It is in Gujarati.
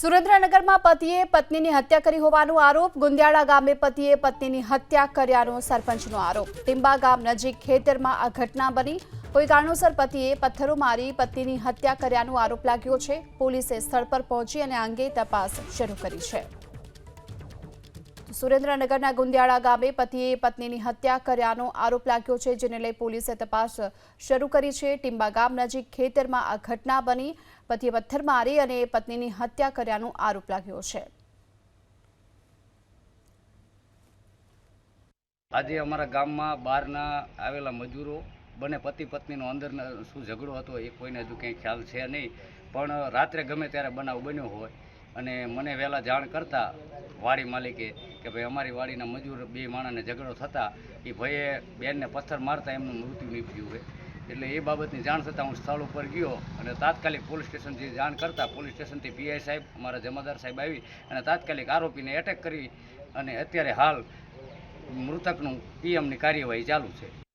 સુરેન્દ્રનગરમાં પતિએ પત્નીની હત્યા કરી હોવાનો આરોપ. ગુંદિયાળા ગામે પતિએ પત્નીની હત્યા કર્યાનો સરપંચનો આરોપ. ટિંબા ગામ નજીક ખેતરમાં આ ઘટના બની. કોઈ કારણોસર પતિએ પથ્થરો મારી પત્નીની હત્યા કર્યાનો આરોપ લાગ્યો છે. પોલીસે સ્થળ પર પહોંચી અને આ અંગે તપાસ શરૂ કરી છે. સુરેન્દ્રનગરના ગુંદિયાળા ગામે પતિએ પત્નીની હત્યા કર્યાનો આરોપ લાગ્યો છે, જેને લઈ પોલીસે તપાસ શરૂ કરી છે. ટીંબા ગામ નજીક ખેતરમાં આ ઘટના બની. પતિએ પથ્થર મારી અને પત્નીની હત્યા કર્યાનો આરોપ લાગ્યો છે. આજે અમારા ગામમાં બહારના આવેલા મજૂરો બંને પતિ પત્નીનો અંદર શું ઝઘડો હતો એ કોઈને હજુ કંઈ ખ્યાલ છે નહીં. પણ રાત્રે ગમે ત્યારે બનાવ બન્યો હોય અને મને વહેલા જાણ કરતા વાડી માલિકે કે ભાઈ અમારી વાડીના મજૂર બે માણસને ઝઘડો થતા એ ભાઈએ બેનને પથ્થર મારતા એમનું મૃત્યુ નીપજ્યું હોય એટલે એ બાબતની જાણ થતાં હું સ્થળ ઉપર ગયો અને તાત્કાલિક પોલીસ સ્ટેશનથી જાણ કરતા પોલીસ સ્ટેશનથી પીઆઈ સાહેબ, અમારા જમાદાર સાહેબ આવી અને તાત્કાલિક આરોપીને એટેક કરી અને અત્યારે હાલ મૃતકનું પીએમની કાર્યવાહી ચાલુ છે.